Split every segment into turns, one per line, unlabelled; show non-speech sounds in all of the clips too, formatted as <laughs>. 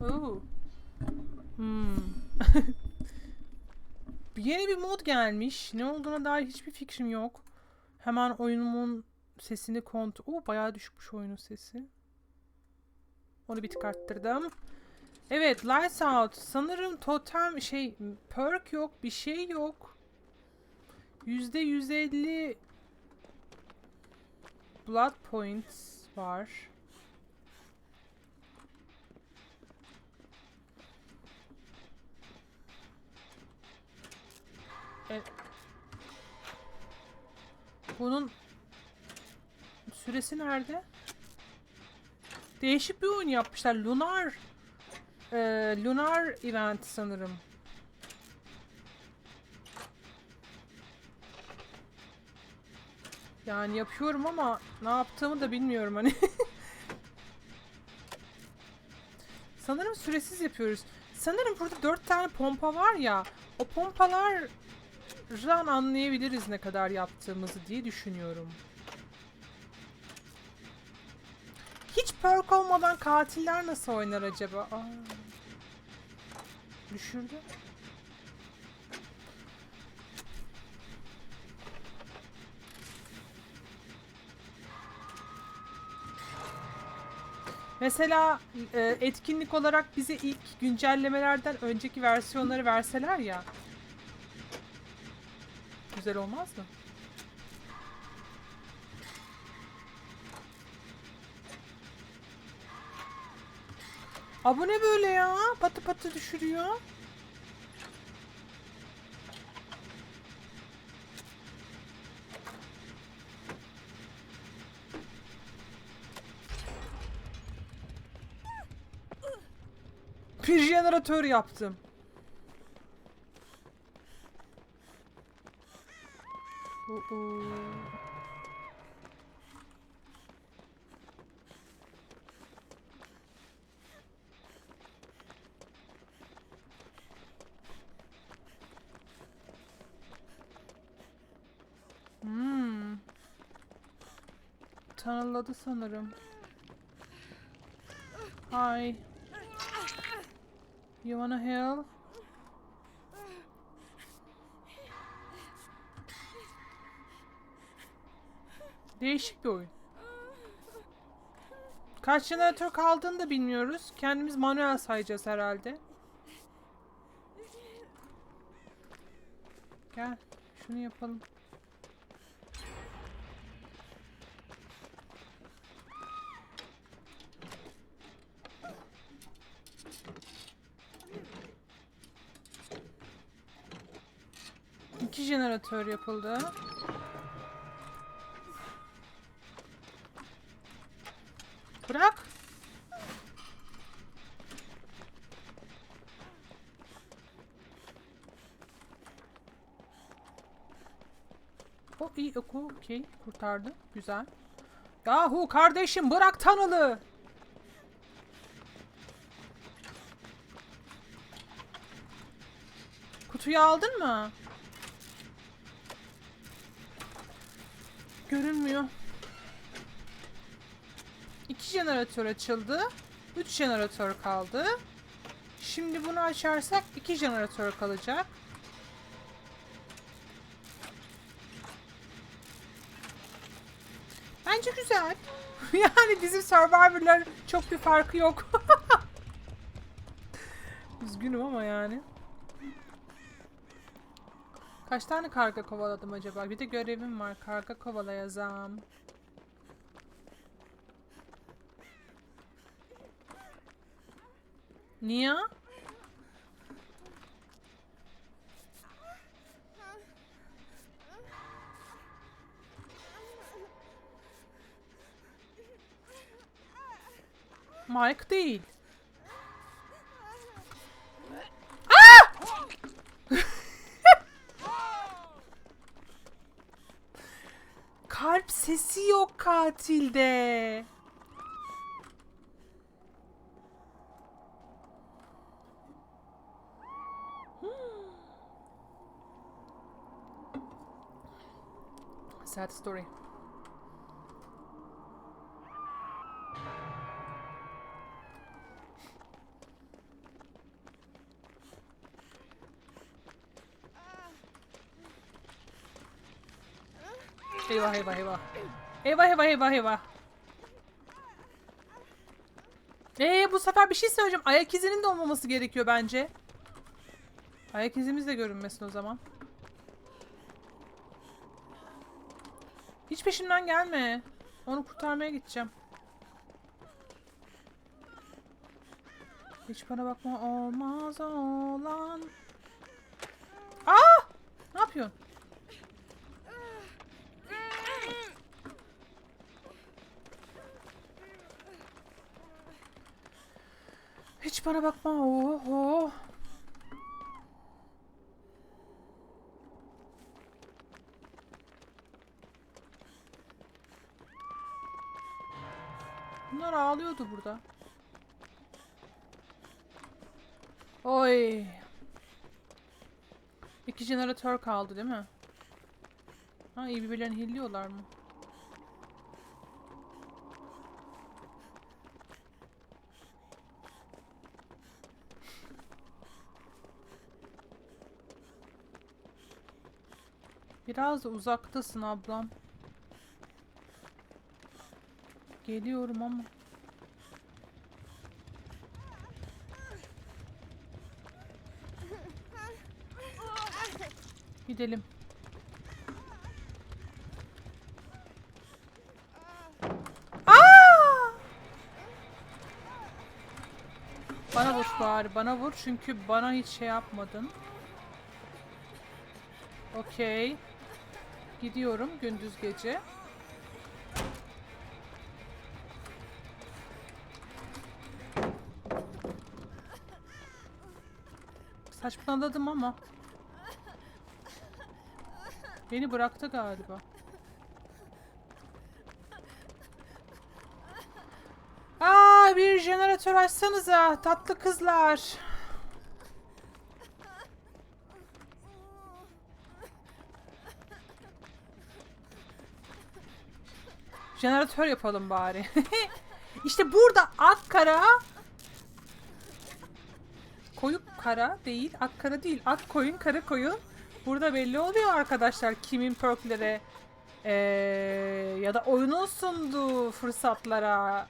Oo. Hmm. <laughs> Yeni bir mod gelmiş. Ne olduğuna dair hiçbir fikrim yok. Hemen oyunumun sesini kontrol... Oo bayağı düşmüş oyunun sesi. Onu bir tık arttırdım. Evet Lights Out. Sanırım totem şey perk yok. Bir şey yok. Yüzde 150 blood points var. E, bunun süresi nerede? Değişik bir oyun yapmışlar. Lunar e, Lunar event sanırım. Yani yapıyorum ama ne yaptığımı da bilmiyorum hani. <laughs> Sanırım süresiz yapıyoruz. Sanırım burada dört tane pompa var ya. O pompalardan anlayabiliriz ne kadar yaptığımızı diye düşünüyorum. Hiç perk olmadan katiller nasıl oynar acaba? Aa. Düşürdü. Mesela e, etkinlik olarak bize ilk güncellemelerden önceki versiyonları verseler ya. Güzel olmaz mı? Aa bu ne böyle ya? Patı patı düşürüyor. Bir jeneratör yaptım. Uh-uh. Hmm. Tanıladı sanırım. Hi. You wanna heal? Değişik bir oyun. Kaç jeneratör kaldığını da bilmiyoruz. Kendimiz manuel sayacağız herhalde. Gel. Şunu yapalım. İki jeneratör yapıldı. Bırak. O iyi oku okey kurtardı güzel. Yahu kardeşim bırak tanılı. Kutuyu aldın mı? Görünmüyor. İki jeneratör açıldı. Üç jeneratör kaldı. Şimdi bunu açarsak iki jeneratör kalacak. Bence güzel. <laughs> yani bizim Survivor'lar çok bir farkı yok. <laughs> Üzgünüm ama yani. Kaç tane karga kovaladım acaba? Bir de görevim var. Karga kovalayazam. Niye? Mike değil. <laughs> Kalp sesi yok katilde. sad story. Eyvah eyvah eyvah. Eyvah eyvah eyvah eyvah. Eee bu sefer bir şey söyleyeceğim. Ayak izinin de olmaması gerekiyor bence. Ayak izimiz de görünmesin o zaman. Hiç peşimden gelme. Onu kurtarmaya gideceğim. Hiç bana bakma olmaz olan. Aa! Ne yapıyorsun? Hiç bana bakma. Oho. Bunlar ağlıyordu burada. Oy. İki jeneratör kaldı değil mi? Ha iyi birbirlerini hilliyorlar mı? Biraz uzaktasın ablam. Geliyorum ama. Gidelim. Aa! Bana vur bari, bana vur çünkü bana hiç şey yapmadın. Okey. Gidiyorum gündüz gece. Saçmaladım ama. Beni bıraktı galiba. Aa bir jeneratör açsanıza tatlı kızlar. Jeneratör yapalım bari. <laughs> işte burada Akkara koyu kara değil, akkara değil, ak koyun, kara koyun. Burada belli oluyor arkadaşlar kimin perklere eee, ya da oyunun sunduğu fırsatlara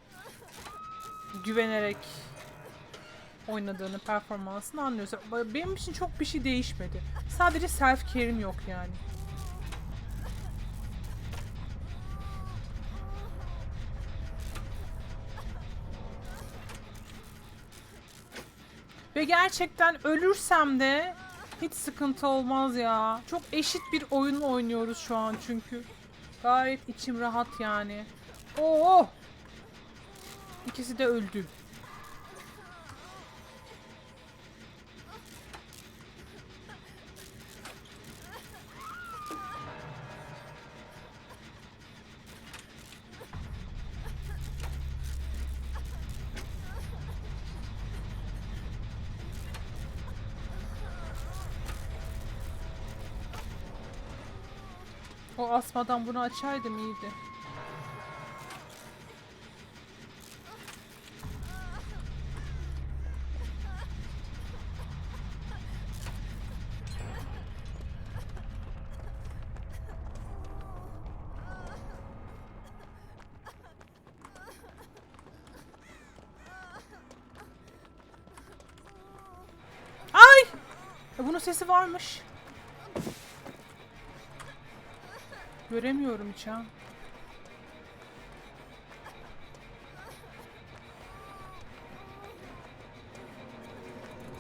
güvenerek oynadığını, performansını anlıyoruz. Benim için çok bir şey değişmedi. Sadece self care'im yok yani. Ve gerçekten ölürsem de hiç sıkıntı olmaz ya. Çok eşit bir oyun oynuyoruz şu an çünkü. Gayet içim rahat yani. Oo! İkisi de öldü. O asmadan bunu açaydım iyiydi. Ay! E bunun sesi varmış. Göremiyorum hiç ha.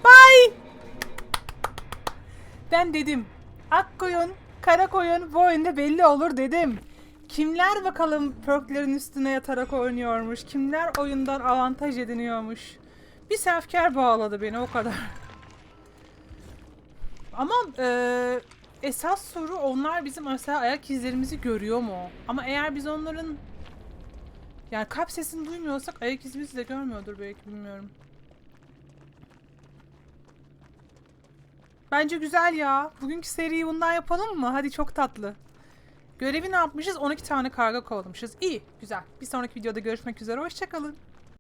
Bye! Ben dedim. Ak koyun, kara koyun bu oyunda belli olur dedim. Kimler bakalım perklerin üstüne yatarak oynuyormuş. Kimler oyundan avantaj ediniyormuş. Bir selfcare bağladı beni o kadar. Ama eee, esas soru onlar bizim mesela ayak izlerimizi görüyor mu? Ama eğer biz onların yani kalp sesini duymuyorsak ayak izimizi de görmüyordur belki bilmiyorum. Bence güzel ya. Bugünkü seriyi bundan yapalım mı? Hadi çok tatlı. Görevi ne yapmışız? 12 tane karga kovalamışız. İyi, güzel. Bir sonraki videoda görüşmek üzere. Hoşçakalın.